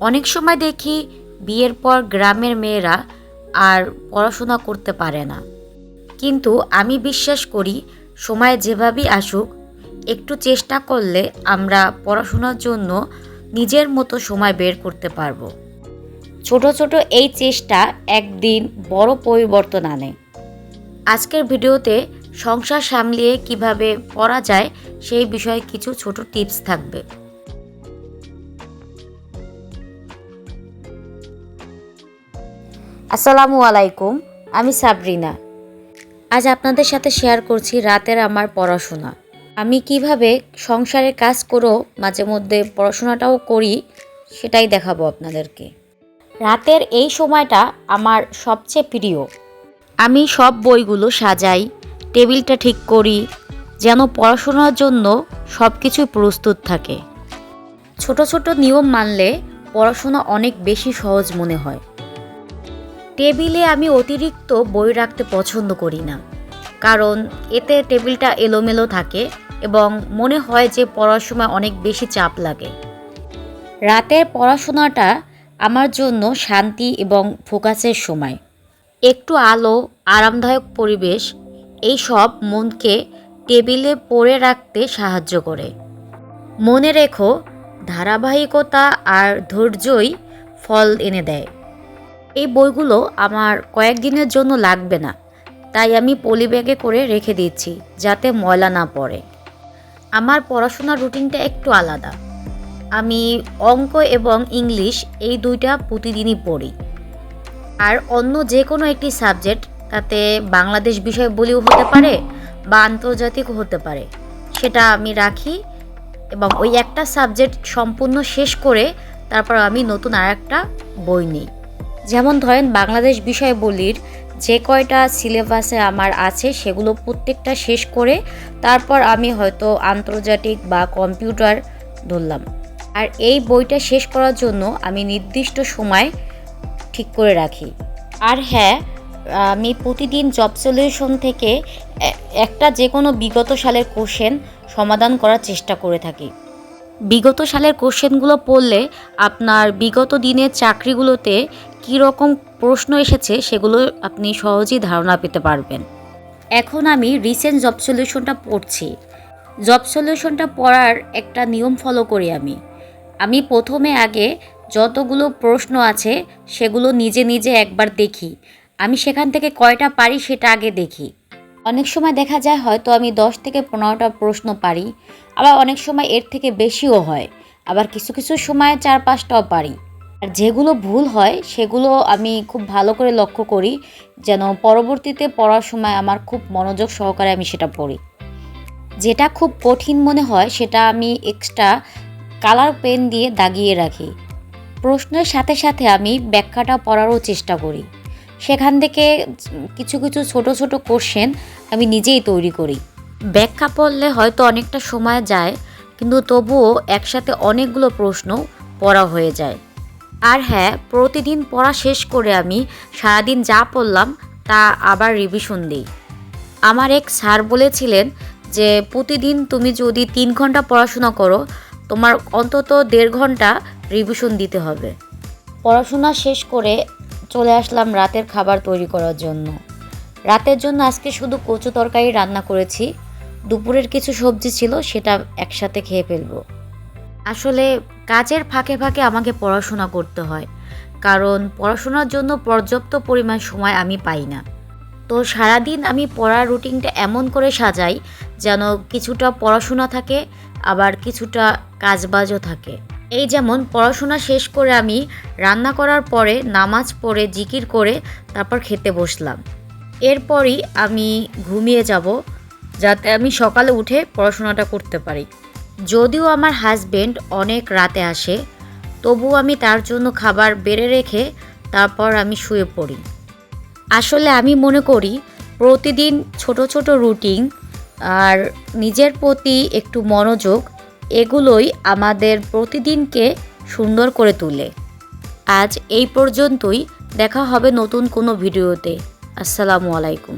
অনেক সময় দেখি বিয়ের পর গ্রামের মেয়েরা আর পড়াশোনা করতে পারে না। কিন্তু আমি বিশ্বাস করি, সময় যেভাবেই আসুক, একটু চেষ্টা করলে আমরা পড়াশোনার জন্য নিজের মতো সময় বের করতে পারব। ছোট ছোট এই চেষ্টা একদিন বড় পরিবর্তন আনে। আজকের ভিডিওতে সংসার সামলিয়ে কীভাবে পড়া যায় সেই বিষয়ে কিছু ছোট টিপস থাকবে। আসসালামু আলাইকুম, আমি সাবরিনা। আজ আপনাদের সাথে শেয়ার করছি রাতের আমার পড়াশোনা। আমি কীভাবে সংসারের কাজ করেও মাঝে মধ্যে পড়াশোনাটাও করি, সেটাই দেখাবো আপনাদেরকে। রাতের এই সময়টা আমার সবচেয়ে প্রিয়। আমি সব বইগুলো সাজাই, টেবিলটা ঠিক করি, যেন পড়াশোনার জন্য সব কিছুই প্রস্তুত থাকে। ছোট ছোট নিয়ম মানলে পড়াশোনা অনেক বেশি সহজ মনে হয়। টেবিলে আমি অতিরিক্ত বই রাখতে পছন্দ করি না। কারণ এতে টেবিলটা এলোমেলো থাকে এবং মনে হয় যে পড়ার সময় অনেক বেশি চাপ লাগে। রাতের পড়াশোনাটা আমার জন্য শান্তি এবং ফোকাসের সময়। একটু আলো, আরামদায়ক পরিবেশ এই সব মনকে টেবিলে পড়ে রাখতে সাহায্য করে। মনে রেখো, ধারাবাহিকতা আর ধৈর্যই ফল এনে দেয়। এই বইগুলো আমার কয়েকদিনের জন্য লাগবে না। তাই আমি পলি ব্যাগে করে রেখে দিচ্ছি, যাতে ময়লা না পড়ে। আমার পড়াশোনার রুটিনটা একটু আলাদা। আমি অঙ্ক এবং ইংলিশ এই দুইটা প্রতিদিনই পড়ি। আর অন্য যে কোনো একটি সাবজেক্ট, তাতে বাংলাদেশ বিষয় বলেও হতে পারে বা আন্তর্জাতিক হতে পারে, সেটা আমি রাখি এবং ওই একটা সাবজেক্ট সম্পূর্ণ শেষ করে তারপর আমি নতুন আর একটা বই নিই। যেমন ধরেন বাংলাদেশ বিষয়বলির যে কয়টা সিলেবাসে আমার আছে সেগুলো প্রত্যেকটা শেষ করে তারপর আমি হয়তো আন্তর্জাতিক বা কম্পিউটার ধরলাম। আর এই বইটা শেষ করার জন্য আমি নির্দিষ্ট সময় ঠিক করে রাখি। আর হ্যাঁ আমি প্রতিদিন জব সলিউশন থেকে একটা যে কোনো বিগত সালের কোশ্চেন সমাধান করার চেষ্টা করে থাকি। বিগত সালের কোশ্চেনগুলো পড়লে আপনার বিগত দিনের চাকরিগুলোতে রকম প্রশ্ন এসেছে সেগুলো আপনি সহজেই ধারণা পেতে পারবেন। এখন আমি রিসেন্ট জব সলিউশনটা পড়ছি। জব সলিউশনটা পড়ার একটা নিয়ম ফলো করি আমি। আমি প্রথমে আগে যতগুলো প্রশ্ন আছে সেগুলো নিজে নিজে একবার দেখি। আমি সেখান থেকে কয়টা পারি সেটা আগে দেখি। অনেক সময় দেখা যায় হয়তো আমি দশ থেকে পনেরোটা প্রশ্ন পারি, আবার অনেক সময় এর থেকে বেশিও হয়। আবার কিছু কিছু সময় চার পাঁচটাও পারি। আর যেগুলো ভুল হয়, সেগুলো আমি খুব ভালো করে লক্ষ্য করি, যেন পরবর্তীতে পড়ার সময় আমার খুব মনোযোগ সহকারে আমি সেটা পড়ি। যেটা খুব কঠিন মনে হয়, সেটা আমি এক্সট্রা কালার পেন দিয়ে দাগিয়ে রাখি। প্রশ্নের সাথে সাথে আমি ব্যাখ্যাটা পড়ারও চেষ্টা করি। সেখান থেকে কিছু কিছু ছোট ছোট কোশ্চেন আমি নিজেই তৈরি করি। ব্যাখ্যা পড়লে হয়তো অনেকটা সময় যায়, কিন্তু তবুও একসাথে অনেকগুলো প্রশ্ন পড়া হয়ে যায়। আর হ্যাঁ প্রতিদিন পড়া শেষ করে আমি সারাদিন যা পড়লাম তা আবার রিভিশন দিই। আমার এক স্যার বলেছিলেন যে, প্রতিদিন তুমি যদি তিন ঘণ্টা পড়াশোনা করো, তোমার অন্তত দেড় ঘণ্টা রিভিশন দিতে হবে। পড়াশোনা শেষ করে চলে আসলাম রাতের খাবার তৈরি করার জন্য। রাতের জন্য আজকে শুধু কচু তরকারি রান্না করেছি। দুপুরের কিছু সবজি ছিল, সেটা একসাথে খেয়ে ফেলব। আসলে কাজের ফাঁকে ফাঁকে আমাকে পড়াশোনা করতে হয়। কারণ পড়াশোনার জন্য পর্যাপ্ত পরিমাণ সময় আমি পাই না। তো সারাদিন আমি পড়ার রুটিনটা এমন করে সাজাই যেন কিছুটা পড়াশোনা থাকে, আবার কিছুটা কাজবাজও থাকে। এই যেমন পড়াশোনা শেষ করে আমি রান্না করার পরে, নামাজ পড়ে, জিকির করে তারপর খেতে বসলাম। এরপরই আমি ঘুমিয়ে যাব যাতে আমি সকালে উঠে পড়াশোনাটা করতে পারি। যদিও আমার হাজবেন্ড অনেক রাতে আসে, তবুও আমি তার জন্য খাবার বেড়ে রেখে তারপর আমি শুয়ে পড়ি। আসলে আমি মনে করি প্রতিদিন ছোট ছোট রুটিন আর নিজের প্রতি একটু মনোযোগ, এগুলোই আমাদের প্রতিদিনকে সুন্দর করে তোলে। আজ এই পর্যন্তই, দেখা হবে নতুন কোনো ভিডিওতে। আসসালামু আলাইকুম।